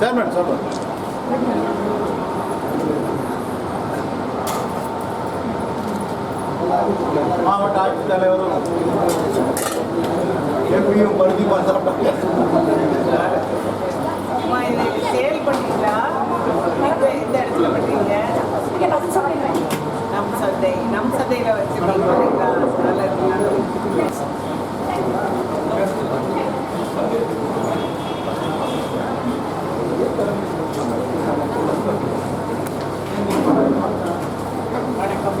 Chairman சாப்பிடு மாவட்ட ஆட்சித்தலைவரும் எப்படியும் பருத்தி இதை சேல் பண்ணீங்களா இப்போ எந்த இடத்துல பண்ணுறீங்க நம்ம சந்தை நம் சந்தையில் வச்சு பண்ணுறீங்களா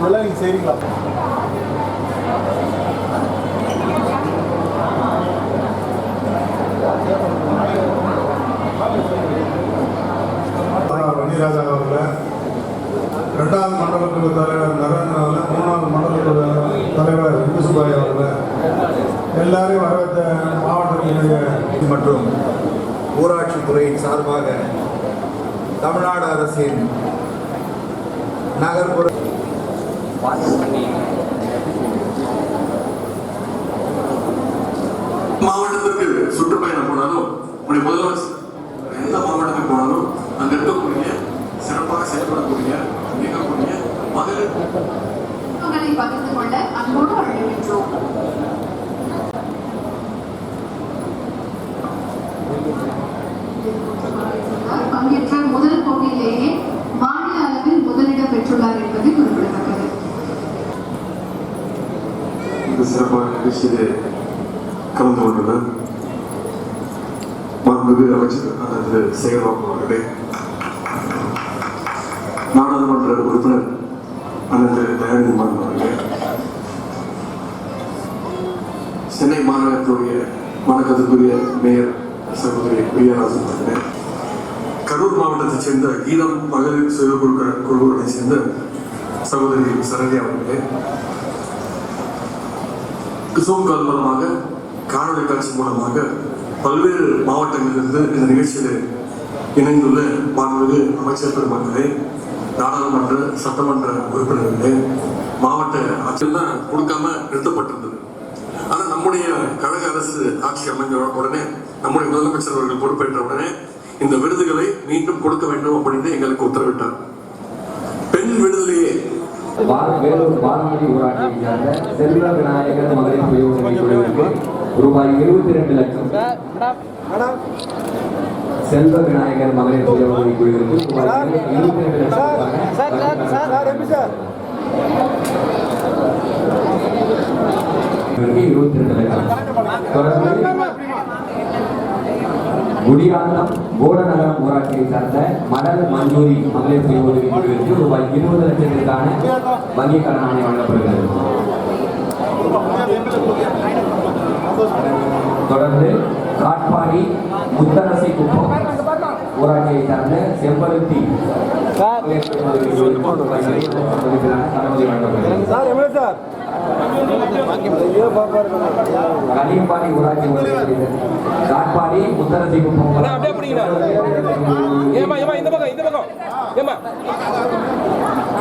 நல்லா நீங்கள் செய்கிறீங்களா வன்னிராஜா அவர்களை ரெண்டாவது மண்டலக்குழு தலைவர் நரேந்திரன் அவர்களை மூணாவது மண்டலக்குழு தலைவர் இந்துசுபாய் அவர்கள் எல்லாரையும் வரவேற்ற மாவட்டத்தினுடைய மற்றும் ஊராட்சித்துறையின் சார்பாக தமிழ்நாடு அரசின் நகர்ப்புற மாவட்டத்திற்கு சுற்றுப்பயணம் போனாலும் உங்களுடைய முதலமைச்சர் நிகழ்ச்சியிலே கலந்து கொண்டுள்ள மாண்புமிகு அமைச்சர் திரு சேகர்பாபு அவர்களே. நாடாளுமன்ற உறுப்பினர் அண்ணன் திரு மாறன் அவர்களே. சென்னை மாநகரத்துடைய வணக்கத்துக்குரிய மேயர் சகோதரி விஜயராஜன் அவர்களே. கரூர் மாவட்டத்தைச் சேர்ந்த ஈழம் மகளிர் சுய குழு சேர்ந்த சகோதரி சரண்யா அவர்களே. ஜூம் கால் மூலமாக காணொலி காட்சி மூலமாக பல்வேறு மாவட்டங்களிலிருந்து இந்த நிகழ்ச்சியில் இணைந்துள்ள மாண்புமிகு அமைச்சர் பெருமக்களே நாடாளுமன்ற சட்டமன்ற உறுப்பினர்களே மாவட்ட ஆட்சியில் தான் கொடுக்காம நிறுத்தப்பட்டிருந்தது. ஆனால் நம்முடைய கழக அரசு ஆட்சி அமைஞ்ச உடனே நம்முடைய முதலமைச்சர் அவர்கள் பொறுப்பேற்ற உடனே இந்த விருதுகளை மீண்டும் கொடுக்க வேண்டும் அப்படின்னு எங்களுக்கு உத்தரவிட்டார். வேலூர் வானொலி ஊராட்சியை சேர்ந்த செல்வ விநாயகர் மகளிர் சுய உதவி குழுவிற்கு ரூபாய் இருபத்தி ரெண்டு லட்சம். செல்வ விநாயகர் மகளிர் சுய உதவி குழுவிற்கு ரூபாய் இருபத்தி ரெண்டு லட்சம் இருபத்தி ரெண்டு லட்சம். தொடர்ந்து குடியாத்தம் கோடநகரம் ஊராட்சியை சார்ந்த மடல் மஞ்சூரி மகளிர் சுய உதவி குழுவிற்கு ரூபாய் இருபது லட்சத்திற்கான வங்கிக் கடன் ஆணை வழங்கப்படுகிறது. தொடர்ந்து காட்பாடி முத்தரசி குப்பம் ஊராட்சியை சார்ந்த செம்பருத்தி தளபதி வழங்கப்படுகிறது. கலியம்பாடி ஊராட்சி ஒன்றியத்தில் காட்பாடி முத்தரசி குப்பம் ஏமா ஏமா இந்த பக்கம் இந்த பக்கம். ஏமா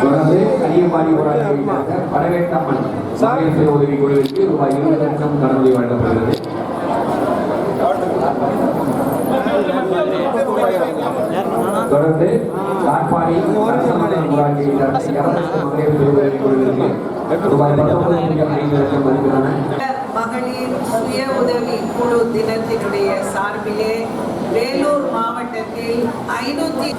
தொடர்ந்து கலியம்பாடி படவேட்டம்மன் மகளிர் சுய உதவி குழுவிற்கு ரூபாய் இருபது லட்சம் கடனுதவி வழங்கப்படுகிறது. தொடர்ந்து காட்பாடி எவரெஸ்ட் மகளிர் உதவி குழுவிற்கு மகளிர் சுய உதவி குழு தினத்தினுடைய சார்பிலே வேலூர் மாவட்டத்தில் ஐநூத்தி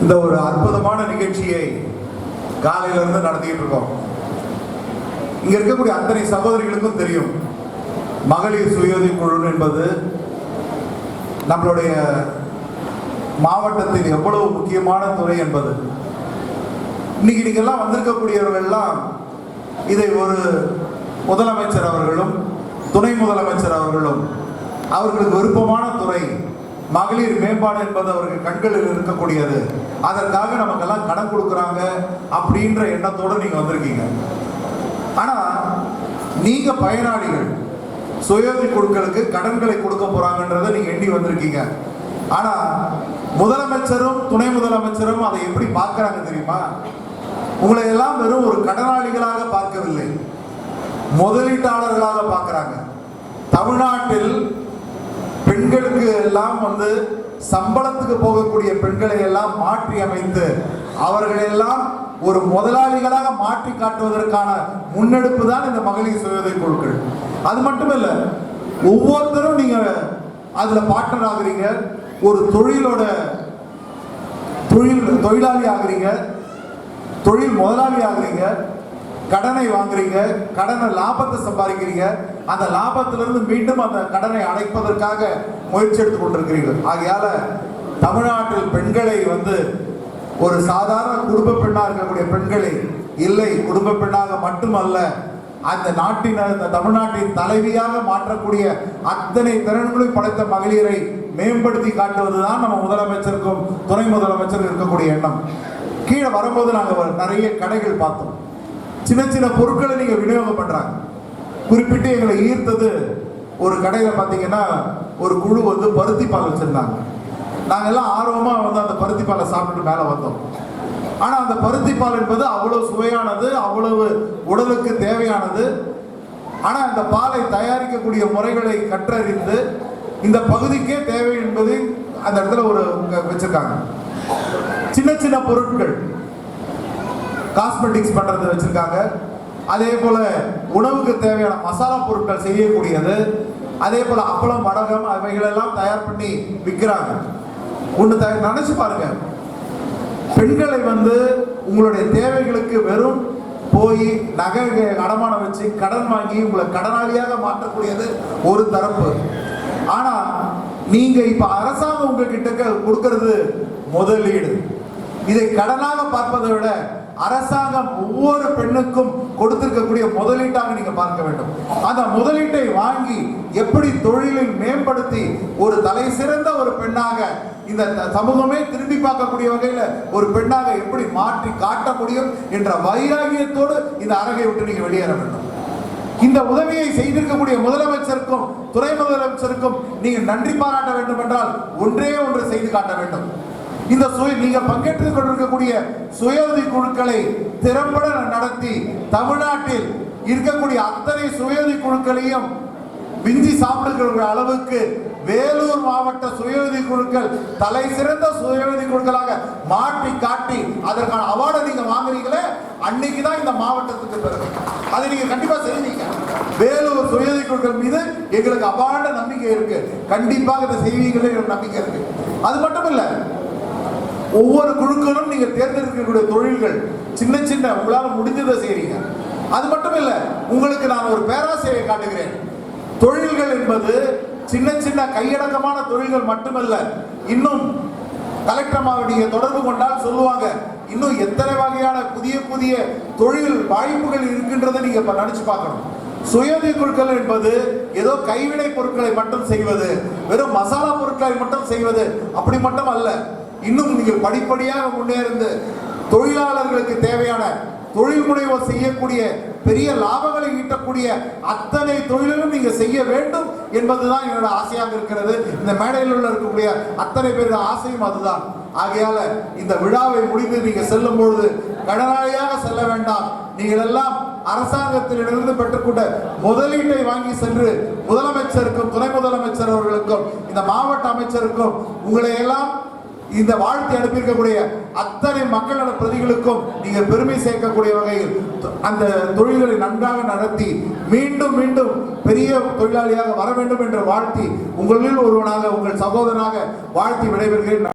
இந்த ஒரு அற்புதமான நிகழ்ச்சியை காலையில இருந்து நடத்திட்டு இருக்கோம். இங்க இருக்கக்கூடிய அத்தனை சகோதரிகளுக்கும் தெரியும் மகளிர் சுயோதி குழு என்பது நம்மளுடைய மாவட்டத்தில் எவ்வளவு முக்கியமான துறை என்பது. இன்னைக்கு நீங்க வந்திருக்கக்கூடியவர்கள்லாம் இதை ஒரு முதலமைச்சர் அவர்களும் துணை முதலமைச்சர் அவர்களும் அவர்களுக்கு விருப்பமான துறை மகளிர் மேம்பாடு என்பது அவர்கள் கண்களில் இருக்கக்கூடியது. அதற்காக நமக்கெல்லாம் கடன் கொடுக்குறாங்க அப்படின்ற எண்ணத்தோடு நீங்கள் வந்திருக்கீங்க. ஆனால் நீங்கள் பயனாளிகள் சுயோதி குழுக்களுக்கு கடன்களை கொடுக்க போகிறாங்கன்றதை நீங்கள் எண்ணி வந்திருக்கீங்க. ஆனால் முதலமைச்சரும் துணை முதலமைச்சரும் அதை எப்படி பார்க்குறாங்க தெரியுமா? உங்களை எல்லாம் வெறும் ஒரு கடனாளிகளாக பார்க்கவில்லை. முதலீட்டாளர்களாக பார்க்குறாங்க. தமிழ்நாட்டில் பெண்களுக்கு எல்லாம் வந்து சம்பளத்துக்கு போகக்கூடிய பெண்களை எல்லாம் மாற்றி அமைத்து அவர்களை எல்லாம் ஒரு முதலாளிகளாக மாற்றி காட்டுவதற்கான முன்னெடுப்பு தான் இந்த மகளிர் சுயதை குழுக்கள். அது மட்டும் இல்லை ஒவ்வொருத்தரும் நீங்க அதுல பார்ட்னர் ஆகுறீங்க ஒரு தொழிலோட தொழில் தொழிலாளி ஆகுறீங்க தொழில் முதலாளி ஆகுறீங்க கடனை வாங்குறீங்க கடனை லாபத்தை சம்பாதிக்கிறீங்க. அந்த லாபத்திலிருந்து மீண்டும் அந்த கடனை அடைப்பதற்காக முயற்சி எடுத்துக் கொண்டிருக்கிறீர்கள். ஆகையால தமிழ்நாட்டில் பெண்களை வந்து ஒரு சாதாரண குடும்ப பெண்ணாக இருக்கக்கூடிய பெண்களை இல்லை குடும்ப பெண்ணாக மட்டுமல்ல அந்த நாட்டின் அந்த தமிழ்நாட்டின் தலைவியாக மாற்றக்கூடிய அத்தனை திறன்களும் படைத்த மகளிரை மேம்படுத்தி காட்டுவதுதான் நம்ம முதலமைச்சருக்கும் துணை முதலமைச்சருக்கும் இருக்கக்கூடிய எண்ணம். கீழே வரும்போது நாங்கள் நிறைய கடைகள் பார்த்தோம். சின்ன சின்ன பொருட்களை நீங்கள் விநியோகம் பண்ணுறாங்க குறிப்பிட்டு எங்களை ஈர்த்தது ஒரு கடையில் பார்த்தீங்கன்னா ஒரு குழு வந்து பருத்தி பால் வச்சுருந்தாங்க. நாங்கள் எல்லாம் ஆர்வமாக வந்து அந்த பருத்தி பாலை சாப்பிட்டு மேலே வந்தோம். ஆனால் அந்த பருத்தி பால் என்பது அவ்வளோ சுவையானது அவ்வளவு உடலுக்கு தேவையானது. ஆனால் அந்த பாலை தயாரிக்கக்கூடிய முறைகளை கற்றறிந்து இந்த பகுதிக்கே தேவை என்பது அந்த இடத்துல ஒரு வச்சிருக்காங்க. சின்ன சின்ன பொருட்கள். காஸ்மெட்டிக்ஸ் பண்றது வச்சிருக்காங்க. அதே போல உணவுக்கு தேவையான மசாலா பொருட்கள் செய்யக்கூடியது. அதே போல அப்பளம் வடகம் அவைகளெல்லாம் தயார் பண்ணி விற்கிறாங்க ஒன்று த நினைச்சு பாருங்க. பெண்களை வந்து உங்களுடைய தேவைகளுக்கு வெறும் போய் நகை அடமானம் வச்சு கடன் வாங்கி உங்களை கடனாளியாக மாற்றக்கூடியது ஒரு தரப்பு. ஆனா நீங்க இப்ப அரசாங்கம் உங்ககிட்ட கொடுக்கறது முதலீடு. இதை கடனாக பார்ப்பதை விட அரசாங்கம் ஒவ்வொரு பெண்ணுக்கும் கொடுத்திருக்கக்கூடிய முதலீட்டாக நீங்க பார்க்க வேண்டும். அந்த முதலீட்டை வாங்கி எப்படி தொழிலில் மேம்படுத்தி ஒரு தலை சிறந்த ஒரு பெண்ணாக இந்த சமூகமே திரும்பி பார்க்கக்கூடிய வகையில ஒரு பெண்ணாக எப்படி மாற்றி காட்ட முடியும் என்ற வைராகியத்தோடு இந்த அரங்கை விட்டு நீங்க வெளியேற வேண்டும். இந்த உதவியை செய்திருக்கக்கூடிய முதலமைச்சருக்கும் துறை முதலமைச்சருக்கும் நீங்க நன்றி பாராட்ட வேண்டும் என்றால் ஒன்றே ஒன்று செய்து காட்ட வேண்டும். இந்த சுய நீங்க பங்கேற்றுக் கொண்டிருக்கக்கூடிய சுய உதவி குழுக்களை திறம்பட நடத்தி தமிழ்நாட்டில் இருக்கக்கூடிய அத்தனை சுய உதவி குழுக்களையும் விஞ்சி சாப்பிடுகிற அளவுக்கு வேலூர் மாவட்ட சுயஉதவி குழுக்கள் தலை சிறந்த சுயஉதவி குழுக்களாக மாற்றி காட்டி அதற்கான அவார்டை நீங்க வாங்குறீங்களே அன்னைக்கு தான் இந்த மாவட்டத்துக்கு பிறகு. அதை நீங்க கண்டிப்பா செய்வீங்க. வேலூர் சுயஉதவி குழுக்கள் மீது எங்களுக்கு அபாண்ட நம்பிக்கை இருக்கு. கண்டிப்பாக இதை செய்வீங்களே நம்பிக்கை இருக்கு. அது மட்டும் இல்லை ஒவ்வொரு குழுக்களும் நீங்க தேர்ந்தெடுக்கக்கூடிய தொழில்கள் சின்ன சின்ன உங்களால் முடிஞ்சதை செய்கிறீங்க அது மட்டும் இல்ல உங்களுக்கு நான் ஒரு பேராசையை காட்டுகிறேன். தொழில்கள் என்பது சின்ன சின்ன கையடக்கமான தொழில்கள் மட்டுமல்ல இன்னும் கலெக்டர் நீங்க தொடர்பு கொண்டால் சொல்லுவாங்க இன்னும் எத்தனை வகையான புதிய புதிய தொழில் வாய்ப்புகள் இருக்கின்றதை நீங்க இப்போ நினைச்சு பார்க்கணும். சுயஉதவி குழுக்கள் என்பது ஏதோ கைவினை பொருட்களை மட்டும் செய்வது வெறும் மசாலா பொருட்களை மட்டும் செய்வது அப்படி மட்டும் அல்ல. இன்னும் நீங்கள் படிப்படியாக முன்னேறிந்து தொழிலாளர்களுக்கு தேவையான தொழில் முனைவோர் செய்யக்கூடிய பெரிய லாபங்களை ஈட்டக்கூடிய அத்தனை தொழிலும் நீங்க செய்ய வேண்டும் என்பதுதான் என்னோட ஆசையாக இருக்கிறது. இந்த மேடையில் உள்ள இருக்கக்கூடிய அத்தனை பேரோட ஆசையும் அதுதான். ஆகையால இந்த விழாவை முடிந்து நீங்க செல்லும் பொழுது கடனாளியாக செல்ல வேண்டாம். நீங்கள் எல்லாம் அரசாங்கத்திலிருந்து பெற்றுக்கொண்ட முதலீட்டை வாங்கி சென்று முதலமைச்சருக்கும் துணை முதலமைச்சர் அவர்களுக்கும் இந்த மாவட்ட அமைச்சருக்கும் உங்களை எல்லாம் இந்த வாழ்த்து அனுப்பியிருக்கக்கூடிய அத்தனை மக்கள் நல பிரதிகளுக்கும் நீங்க பெருமை சேர்க்கக்கூடிய வகையில் அந்த தொழில்களை நன்றாக நடத்தி மீண்டும் மீண்டும் பெரிய தொழிலாளியாக வர வேண்டும் என்று வாழ்த்தி உங்களில் ஒருவனாக உங்கள் சகோதரனாக வாழ்த்தி விடைபெறுகிறேன்.